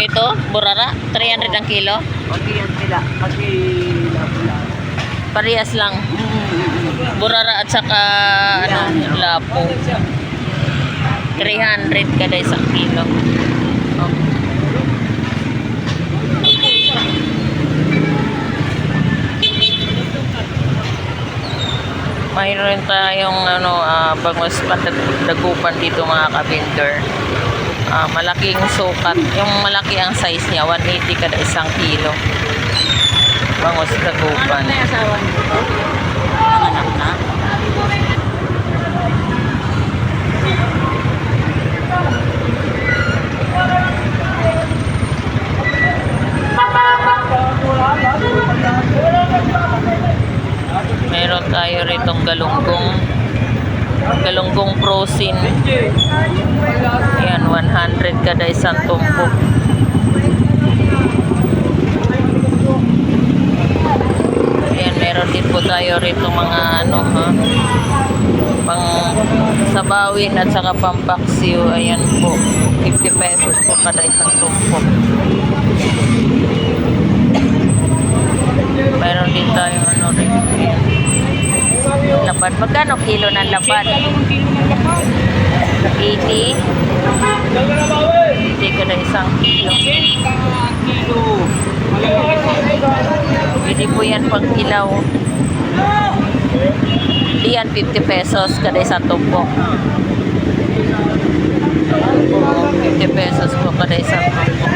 Ito, burara, 300 ang kilo. Pagi yan sila. Pagi lapu-lapu. Parehas lang. Burara at saka ano, lapo. 300 kada isang kilo. Mayroon tayong ano, ah, bangos dagupan dito mga kabinter. Ah, malaking sukat. Yung malaki ang size niya, 180 kada isang kilo. Bangos dagupan. Ano na asawa? Ang anak na? Meron tayo ritong galunggong galunggong prosin. Ayan, 100 kada isang tumpok. Ayan, meron din po tayo rito mga ano ha, pang sabawin at saka pampaksiw. Ayan po, 50 pesos po kada isang tumpok. Meron din tayo ano rin. Lapad. Magkano kilo ng lapad? 80? 80 ka na isang kilo. Pwede po yan pang ilaw. Hindi yan 50 pesos kada isang tumpok. 50 pesos po kada isang tumpok.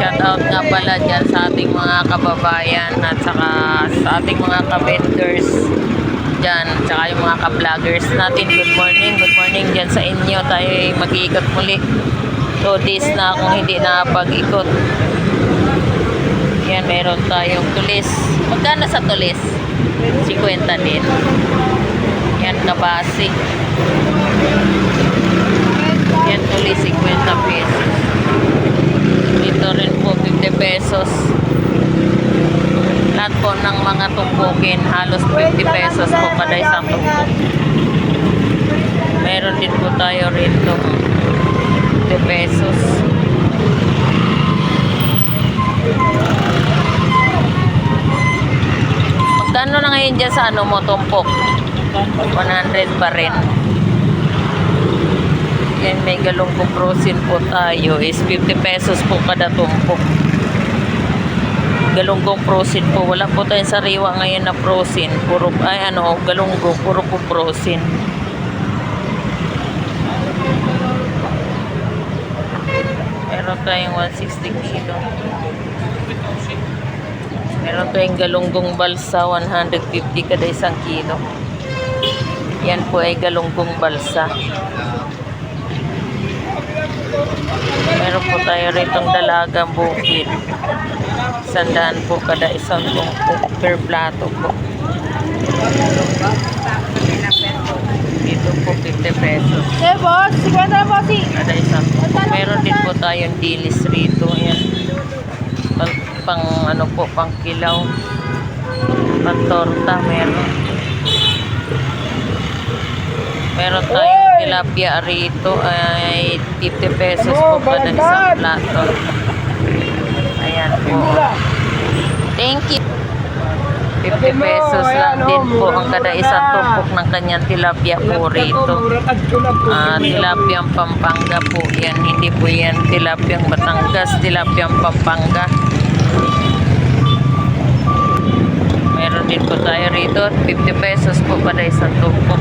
Shout out nga pala dyan sa ating mga kababayan at saka sa ating mga ka-vendors dyan, tsaka yung mga ka-vloggers natin. Good morning, good morning dyan sa inyo. Tayo ay mag-iikot muli. Two days na akong hindi nakapag-ikot. Yan, meron tayong tulis. Magkano sa tulis? 50 din. Yan, kabasi. Yan, tulis, 50 pesos. Dito rin po, 50 pesos. Lahat po ng mga tumpukin, halos 50 pesos po kada isang tumpok. Meron din po tayo rito, 50 pesos. Magkano na ngayon dyan sa ano mo, tumpok? 100 pa rin. Yan, may galunggong prosin po tayo is 50 pesos po kada tumpok. Galunggong prosin po. Wala po tayong sariwa ngayon na prosin. Puro, ay ano, galunggong. Puro po prosin. Meron tayong 160 kilo. Meron tayong galunggong balsa, 150 kada isang kilo. Yan po ay galunggong balsa. Meron po tayo ritong dalagang bukid. Sandaan po kada isang tumpok per plato po. Dito po 50 pesos. Eh, boss. 50 na, bossy. Kada isang tumpok. Meron din po tayong dilis rito. Ayan. Pang, pang ano po, pang kilaw. Pang torta meron. Meron tayong tilapia rito ay 50 pesos po kada isang plato. Ayan po. Thank you. 50 pesos lang din po ang kada isang tumpok ng kanyang tilapia po rito. Ah, tilapiang Pampanga po yan. Hindi po yan tilapiang Batangas, tilapiang Pampanga. Meron din po tayo rito. 50 pesos po kada isang tumpok.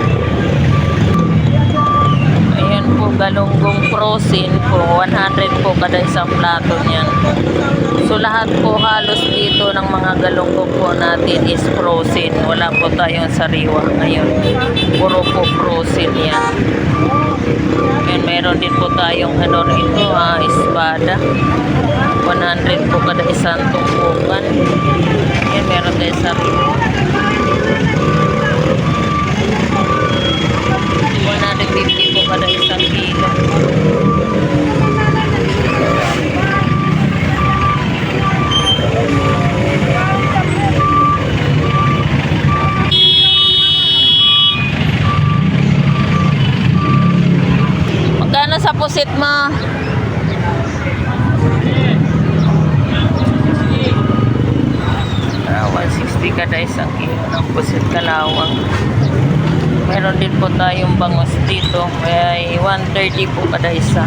Ayan po, galunggong frozen po. 100 po kada isang plato niyan. So lahat po halos dito ng mga galunggong po natin is frozen. Wala po tayong sariwa ngayon. Puro po frozen yan. Ayan, meron din po tayong ano rito, ah, espada. 100 po kada isang tumpukan. Ayan, meron tayong sariwa. 150 pa ng isang kilo. Sa pusit mo? Ah, 160 kada isang kilo ng pusit kalawang. Meron din po tayong bangos dito. May 130 po kada isa.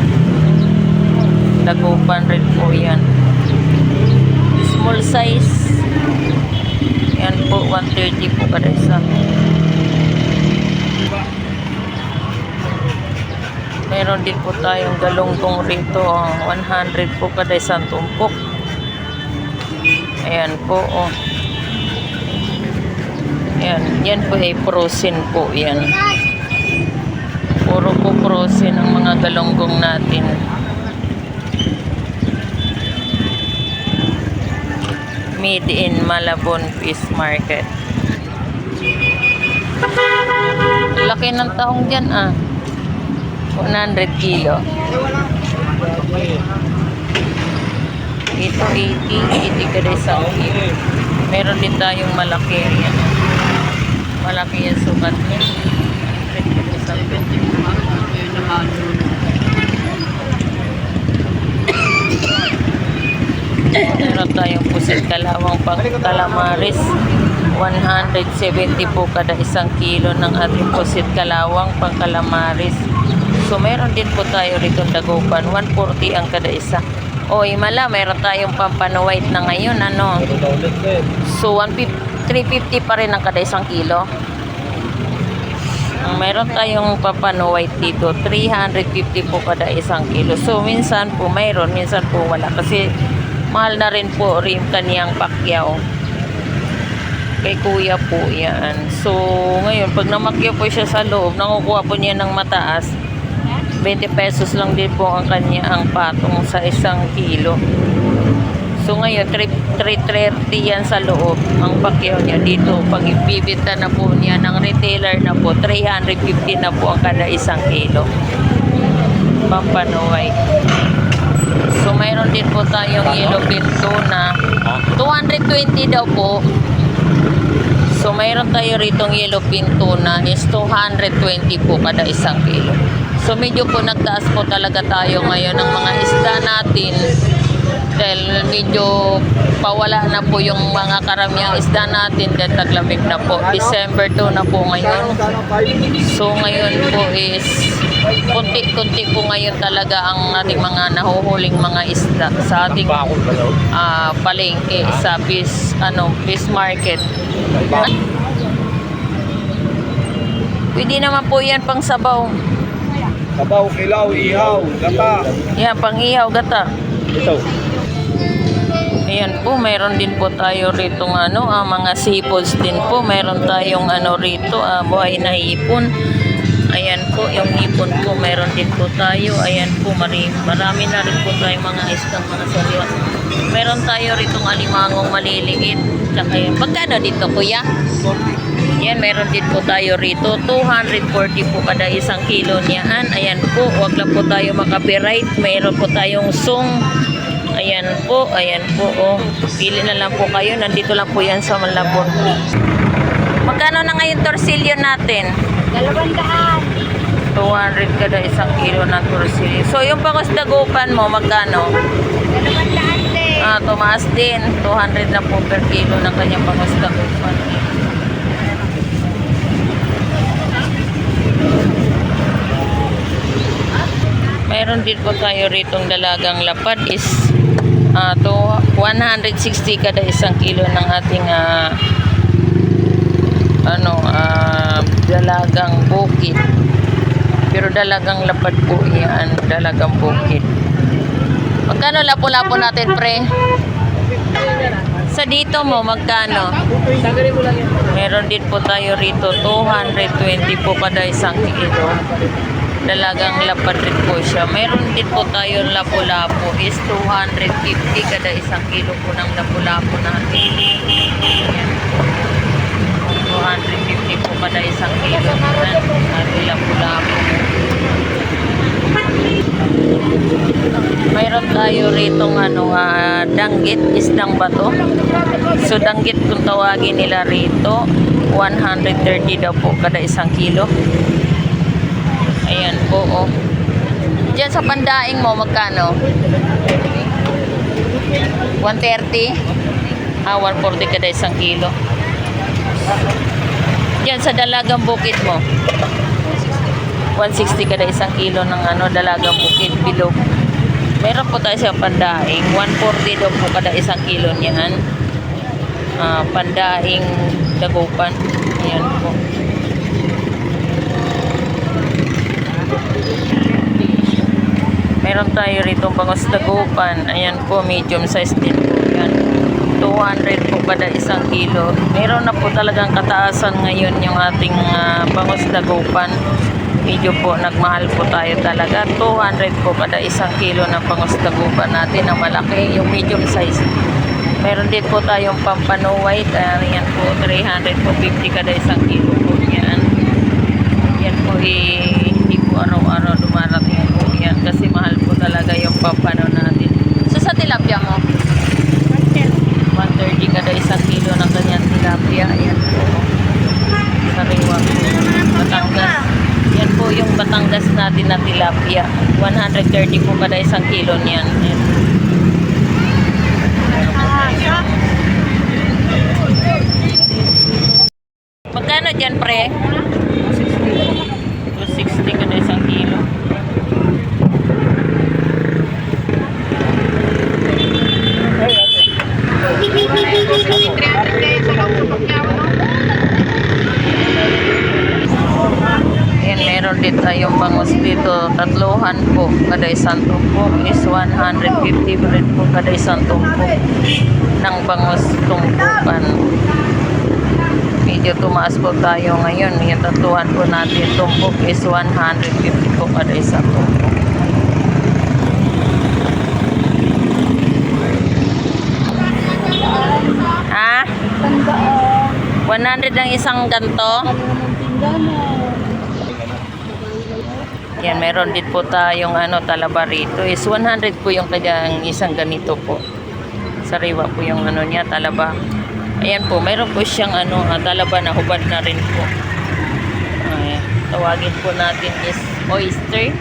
Dagupan rin po yan. Small size. Yan po, 130 po kada isa. Meron din po tayong galunggong rito. 100 po kada isang tumpok. Ayan po, oh. Yan, yan po ay frozen po yan. Puro po frozen ang mga galunggong natin. Made in Malabon Fish Market. Laki ng tahong dyan ah. 100 kilo. Ito 80, 80 kada isang kilo. Meron din tayong malaki yan. Malaki yung sukat niya. 100 kada isang kilo. Meron tayong pusit kalawang pang calamaris. 170 po kada isang kilo ng ating pusit kalawang pang calamaris. So meron din po tayo rito dagupan. 140 ang kada isa. O imala, meron tayong pampano white na ngayon. Ano? So 150, 350 pa rin ang kada isang kilo. Meron tayong papano white dito, 350 po kada isang kilo. So, minsan po mayroon, minsan po wala. Kasi, mahal na rin po rin kaniyang pakyaw. Kay kuya po yan. So, ngayon, pag namakyaw po siya sa loob, nakukuha po niya ng mataas. 20 pesos lang din po ang kanya ang patong sa isang kilo. So ngayon, 3 330 yan sa loob. Ang pakyaw niya dito, pag ibibita na po niya ng retailer na po, 350 na po ang kada isang kilo. Pampanuway. So mayroon din po tayong yellow pinto na 220 daw po. So mayroon tayo ritong yellow pinto na is 220 po kada isang kilo. So medyo po nagtaas po talaga tayo ngayon ng mga isda natin dahil medyo pawala na po yung mga karamihang isda natin dahil taglamig na po. December 2 na po ngayon. So ngayon po is kunti-kunti po ngayon talaga ang ating mga nahuhuling mga isda sa ating ah, palengke sa fish, ano, fish market. Pwede naman po yan pang sabaw. Sabaw, kilaw, ihaw, gata. Yan, pang ihaw, gata. Ito. Ayan po, meron din po tayo rito ano, ah, mga seafoods din po. Meron tayong ano rito, ah, buhay na hipon. Ayan po, yung hipon po, meron din po tayo. Ayan po, marami, na rin po tayong mga isdang mga seryoso. Meron tayo rito alimangong maliliit. Tsaka yun. Magkano dito, kuya? Yan, meron din po tayo rito. 240 po kada isang kilo niyan. Ayan po, wag lang po tayo makapiright. Meron po tayong song. Ayan po, ayan po. Oh. Pili na lang po kayo. Nandito lang po yan sa Malabon. Magkano na ngayon torsilyo natin? Dalawang daan. 200 kada isang kilo ng torsilyo. So, yung pangos dagupan mo, magkano? Dalawang daan din. Ah, tumaas din. 200 na po per kilo ng kanyang pangos dagupan. Mayroon din po tayo ritong dalagang lapad is ah, to 160 kada isang kilo ng ating ah, ano ah, dalagang bukid. Pero dalagang lapad po yan, dalagang bukid. Magkano lapo-lapo natin, pre? Sa dito mo, magkano? Meron din po tayo rito, 220 po kada isang kilo. Dalagang lapad rin po siya. Meron din po tayo lapu-lapu is 250 kada isang kilo po ng lapu-lapu natin. Ayan. 250 po kada isang kilo ng lapu-lapu. Mayroon tayo rito ano, ah, danggit, isdang bato. So danggit kung tawagin nila rito, 130 daw po kada isang kilo. Ayan po, oh. Diyan sa pandaing mo, magkano? 130? Ah, 140 kada isang kilo. Yan sa dalagang bukid mo. 160 kada isang kilo ng ano, dalagang bukid, bilog. Meron po tayo sa pandaing. 140 daw po kada isang kilo niyan. Ah, pandaing dagupan. Ayan po. Meron tayo rito bangos dagupan. Ayan po, medium size din po yan. 200 po kada isang kilo. Meron na po talagang kataasan ngayon yung ating ah, bangos dagupan. Medyo po nagmahal po tayo talaga. 200 po kada isang kilo ng bangos dagupan natin na malaki. Yung medium size. Meron din po tayong pampano white. Po, 300 po 50 kada isang kilo po yan. Yan po po araw-araw dumarating po yan kasi mahal po talaga yung pampano natin. So sa tilapia mo? 130 kada isang kilo ng ganyan tilapia. Ayan po. Sariwa po. Batangas. Yan po yung Batangas natin na tilapia. 130 po kada isang kilo niyan. Ayan. Magkano dyan, pre? 260 kada isang kilo. Ayan, meron din tayong bangus dito. Tatluhan po. Kada isang tumpok is 150 rin po kada isang tumpok ng bangus tumpukan. Medyo tumaas po tayo ngayon. Yung tatluhan po natin tumpok is 150 po kada isang tumpok. Ah? Tandaan. 100 ang isang ganto? Ano naman tingganan. Yan, meron din po tayong ano, talaba rito. Is 100 po yung kanyang isang ganito po. Sariwa po yung ano niya, talaba. Ayan po, meron po siyang ano, ah, talaba na hubad na rin po. Ay, tawagin po natin is oyster.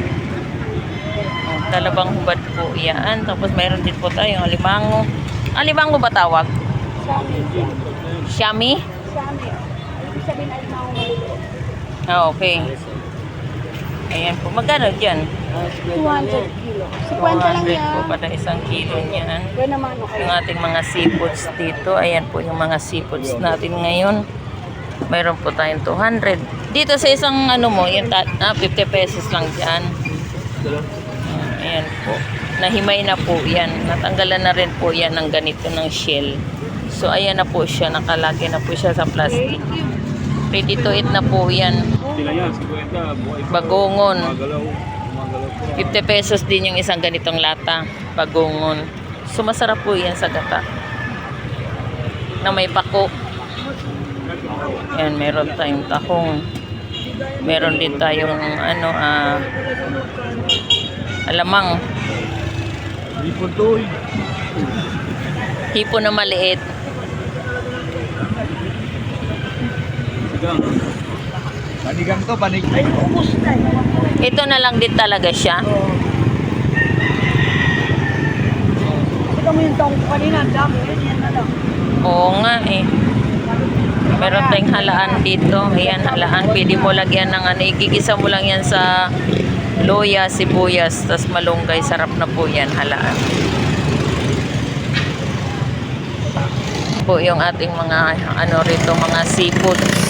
Talabang hubad po yan. Tapos meron din po tayong alimango. Alimango ba tawag? Sami. Shami? Sami. Ibig sabihin ay mga maliliit. Ah, okay. Ayan po. Magkano dyan? 200 kilo. 50 lang 200 yan. po kada isang kilo niyan. Kaya naman ako. Yung ating mga seafoods dito. Ayan po yung mga seafoods natin ngayon. Mayroon po tayong 200. Dito sa isang ano mo, yung ta- ah, 50 pesos lang dyan. Ayan po. Nahimay na po yan. Natanggalan na rin po yan ng ganito ng shell. So ayan na po siya. Nakalagay na po siya sa plastic. Ready to eat na po yan. Yan, 50, buhay pa. Bagongon. Gumagalaw. Gumagalaw po. 50 pesos din yung isang ganitong lata. Bagongon. So masarap po yan sa gata. Na may pako. Yan, meron tayong tahong. Meron din tayong ano, ah, alamang. Lipon to eh. Hipo na maliit. Sigang. Panigang to, panig. Ay, ubos na. Ito na lang din talaga siya. Ito mo yung taong kanina. Dami. Yan, na lang. Oo nga eh. Meron tayong halaan dito. Ayan, halaan. Pwede mo lagyan ng ano. Igigisa mo lang yan sa loya, sibuyas, tas malunggay. Sarap na po yan, halaan. Po yung ating mga ano rito, mga seafoods.